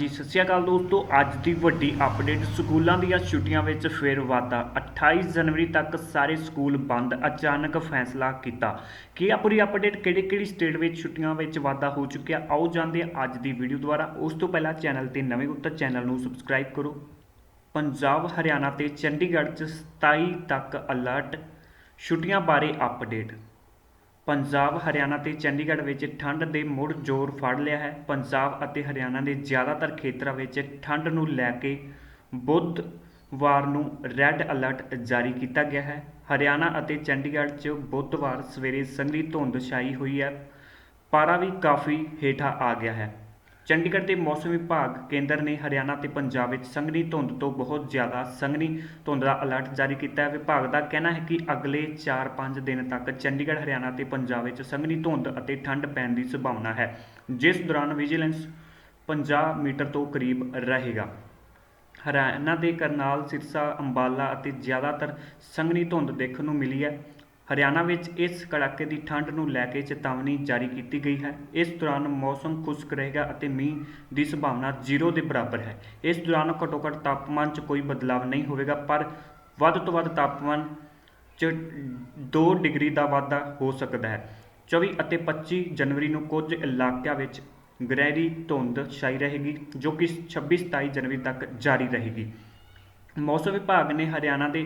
ਜੀ, ਸਤਿ ਸ਼੍ਰੀ ਅਕਾਲ ਦੋਸਤੋ। ਅੱਜ ਦੀ ਵੱਡੀ ਅਪਡੇਟ ਸਕੂਲਾਂ ਦੀਆਂ ਛੁੱਟੀਆਂ ਵਿੱਚ ਫਿਰ ਵਾਧਾ। 28 ਜਨਵਰੀ ਤੱਕ ਸਾਰੇ ਸਕੂਲ ਬੰਦ, ਅਚਾਨਕ ਫੈਸਲਾ ਕੀਤਾ। ਕੀ ਆ ਪੂਰੀ ਅਪਡੇਟ ਕਿਹੜੀ ਕਿਹੜੀ ਸਟੇਟ ਵਿੱਚ ਛੁੱਟੀਆਂ ਵਿੱਚ ਵਾਧਾ ਹੋ ਚੁੱਕਿਆ? ਆਓ ਜਾਣਦੇ ਅੱਜ ਦੀ ਵੀਡੀਓ ਦੁਆਰਾ। ਉਸ ਤੋਂ ਪਹਿਲਾਂ ਚੈਨਲ ਤੇ ਨਵੇਂ ਹੋ ਤਾਂ ਚੈਨਲ ਨੂੰ ਸਬਸਕ੍ਰਾਈਬ ਕਰੋ। ਪੰਜਾਬ, ਹਰਿਆਣਾ ਤੇ ਚੰਡੀਗੜ੍ਹ 'ਚ 27 ਤੱਕ ਅਲਰਟ ਛੁੱਟੀਆਂ ਬਾਰੇ ਅਪਡੇਟ ਪੰਜਾਬ, ਹਰਿਆਣਾ ਤੇ ਚੰਡੀਗੜ੍ਹ ਵਿੱਚ ਠੰਡ ਦੇ ਮੁੜ ਜ਼ੋਰ ਫੜ ਲਿਆ ਹੈ। ਪੰਜਾਬ ਅਤੇ ਹਰਿਆਣਾ ਦੇ ਜ਼ਿਆਦਾਤਰ ਖੇਤਰਾਂ ਵਿੱਚ ਠੰਡ ਨੂੰ ਲੈ ਕੇ ਬੁੱਧਵਾਰ ਨੂੰ ਰੈੱਡ ਅਲਰਟ ਜਾਰੀ ਕੀਤਾ ਗਿਆ ਹੈ। ਹਰਿਆਣਾ ਅਤੇ ਚੰਡੀਗੜ੍ਹ 'ਚ ਬੁੱਧਵਾਰ ਸਵੇਰੇ ਸੰਘਣੀ ਧੁੰਦ ਛਾਈ ਹੋਈ ਹੈ। ਪਾਰਾ ਵੀ ਕਾਫੀ ਹੇਠਾਂ ਆ ਗਿਆ ਹੈ। ਚੰਡੀਗੜ੍ਹ ਦੇ ਮੌਸਮ ਵਿਭਾਗ ਕੇਂਦਰ ਨੇ ਹਰਿਆਣਾ ਤੇ ਪੰਜਾਬ ਵਿੱਚ ਸੰਘਣੀ ਧੁੰਦ ਤੋਂ ਬਹੁਤ ਜ਼ਿਆਦਾ ਸੰਘਣੀ ਧੁੰਦ ਦਾ ਅਲਰਟ ਜਾਰੀ ਕੀਤਾ ਹੈ। ਵਿਭਾਗ ਦਾ ਕਹਿਣਾ ਹੈ ਕਿ ਅਗਲੇ 4-5 ਦਿਨ ਤੱਕ ਚੰਡੀਗੜ੍ਹ, ਹਰਿਆਣਾ ਤੇ ਪੰਜਾਬ ਵਿੱਚ ਸੰਘਣੀ ਧੁੰਦ ਅਤੇ ਠੰਡ ਪੈਣ ਦੀ ਸੰਭਾਵਨਾ ਹੈ, ਜਿਸ ਦੌਰਾਨ ਵਿਜੀਲੈਂਸ 50 ਮੀਟਰ ਤੋਂ ਕਰੀਬ ਰਹੇਗਾ। ਹਰਿਆਣਾ ਦੇ ਕਰਨਾਲ, ਸਿਰਸਾ, ਅੰਬਾਲਾ ਅਤੇ ਜ਼ਿਆਦਾਤਰ ਸੰਘਣੀ ਧੁੰਦ ਦੇਖਣ ਨੂੰ ਮਿਲੀ ਹੈ। ਹਰਿਆਣਾ ਵਿੱਚ ਇਸ ਕੜਾਕੇ ਦੀ ਠੰਡ ਨੂੰ ਲੈ ਕੇ ਚੇਤਾਵਨੀ ਜਾਰੀ ਕੀਤੀ ਗਈ ਹੈ। ਇਸ ਦੌਰਾਨ ਮੌਸਮ ਖੁਸ਼ਕ ਰਹੇਗਾ ਅਤੇ ਮੀਂਹ ਦੀ ਸੰਭਾਵਨਾ ਜ਼ੀਰੋ ਦੇ ਬਰਾਬਰ ਹੈ। ਇਸ ਦੌਰਾਨ ਘੱਟੋ ਘੱਟ ਤਾਪਮਾਨ 'ਚ ਕੋਈ ਬਦਲਾਅ ਨਹੀਂ ਹੋਵੇਗਾ, ਪਰ ਵੱਧ ਤੋਂ ਵੱਧ ਤਾਪਮਾਨ 'ਚ 2 ਡਿਗਰੀ ਦਾ ਵਾਧਾ ਹੋ ਸਕਦਾ ਹੈ। 24 ਅਤੇ 25 ਜਨਵਰੀ ਨੂੰ ਕੁਝ ਇਲਾਕਿਆਂ ਵਿੱਚ ਗ੍ਰਹਿਰੀ ਧੁੰਦ ਛਾਈ ਰਹੇਗੀ, ਜੋ ਕਿ 26 27 ਜਨਵਰੀ ਤੱਕ ਜਾਰੀ ਰਹੇਗੀ। ਮੌਸਮ ਵਿਭਾਗ ਨੇ ਹਰਿਆਣਾ ਦੇ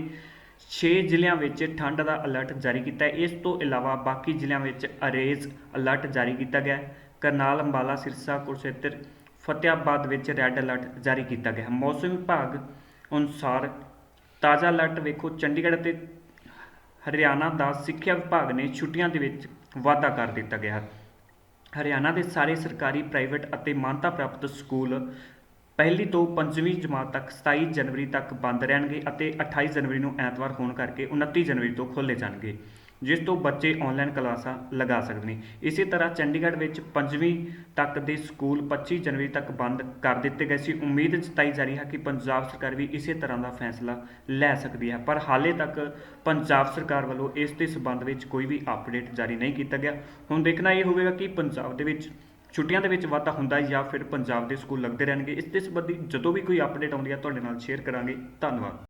ਛੇ ਜ਼ਿਲ੍ਹਿਆਂ ਵਿੱਚ ਠੰਡ ਦਾ ਅਲਰਟ ਜਾਰੀ ਕੀਤਾ ਹੈ। ਇਸ ਤੋਂ ਇਲਾਵਾ ਬਾਕੀ ਜ਼ਿਲ੍ਹਿਆਂ ਵਿੱਚ ਅਰੇਜ਼ ਅਲਰਟ ਜਾਰੀ ਕੀਤਾ ਗਿਆ ਹੈ। ਕਰਨਾਲ, ਅੰਬਾਲਾ, ਸਿਰਸਾ, ਕੁਰੂਕਸ਼ੇਤਰ ਫਤਿਆਬਾਦ ਵਿੱਚ ਰੈੱਡ ਅਲਰਟ ਜਾਰੀ ਕੀਤਾ ਗਿਆ ਹੈ। ਮੌਸਮ ਵਿਭਾਗ ਅਨੁਸਾਰ ਤਾਜ਼ਾ ਅਲਰਟ ਵੇਖੋ। ਚੰਡੀਗੜ੍ਹ ਅਤੇ ਹਰਿਆਣਾ ਦਾ ਸਿੱਖਿਆ ਵਿਭਾਗ ਨੇ ਛੁੱਟੀਆਂ ਦੇ ਵਿੱਚ ਵਾਧਾ ਕਰ ਦਿੱਤਾ ਗਿਆ ਹੈ। ਹਰਿਆਣਾ ਦੇ ਸਾਰੇ ਸਰਕਾਰੀ ਪ੍ਰਾਈਵੇਟ ਅਤੇ ਮਾਨਤਾ ਪ੍ਰਾਪਤ ਸਕੂਲ ਪਹਿਲੀ ਤੋਂ ਪੰਜਵੀਂ ਜਮਾਤ ਤੱਕ 27 ਜਨਵਰੀ ਤੱਕ ਬੰਦ ਰਹਿਣਗੇ ਅਤੇ 28 ਜਨਵਰੀ ਨੂੰ ਐਤਵਾਰ ਹੋਣ ਕਰਕੇ 29 ਜਨਵਰੀ ਤੋਂ ਖੋਲ੍ਹੇ ਜਾਣਗੇ, ਜਿਸ ਤੋਂ ਬੱਚੇ ਆਨਲਾਈਨ ਕਲਾਸਾਂ ਲਗਾ ਸਕਦੇ ਨੇ ਇਸੇ ਤਰ੍ਹਾਂ ਚੰਡੀਗੜ੍ਹ ਵਿੱਚ ਪੰਜਵੀਂ ਤੱਕ ਦੇ ਸਕੂਲ 25 ਜਨਵਰੀ ਤੱਕ ਬੰਦ ਕਰ ਦਿੱਤੇ ਗਏ ਸੀ। ਉਮੀਦ ਜਤਾਈ ਜਾ ਰਹੀ ਹੈ ਕਿ ਪੰਜਾਬ ਸਰਕਾਰ ਵੀ ਇਸੇ ਤਰ੍ਹਾਂ ਦਾ ਫੈਸਲਾ ਲੈ ਸਕਦੀ ਹੈ, ਪਰ ਹਾਲੇ ਤੱਕ ਪੰਜਾਬ ਸਰਕਾਰ ਵੱਲੋਂ ਇਸ ਦੇ ਸਬੰਧ ਵਿੱਚ ਕੋਈ ਵੀ ਅਪਡੇਟ ਜਾਰੀ ਨਹੀਂ ਕੀਤਾ ਗਿਆ। ਹੁਣ ਦੇਖਣਾ ਇਹ ਹੋਵੇਗਾ ਕਿ ਪੰਜਾਬ ਦੇ ਵਿੱਚ ਛੁੱਟੀਆਂ ਦੇ ਵਿੱਚ ਵਾਧਾ ਹੁੰਦਾ ਜਾਂ ਫਿਰ ਪੰਜਾਬ ਦੇ ਸਕੂਲ ਲੱਗਦੇ ਰਹਿਣਗੇ। ਇਸ ਦੇ ਸੰਬੰਧੀ ਜਦੋਂ ਵੀ ਕੋਈ ਅਪਡੇਟ ਆਉਂਦੀ ਹੈ, ਤੁਹਾਡੇ ਨਾਲ ਸ਼ੇਅਰ ਕਰਾਂਗੇ। ਧੰਨਵਾਦ।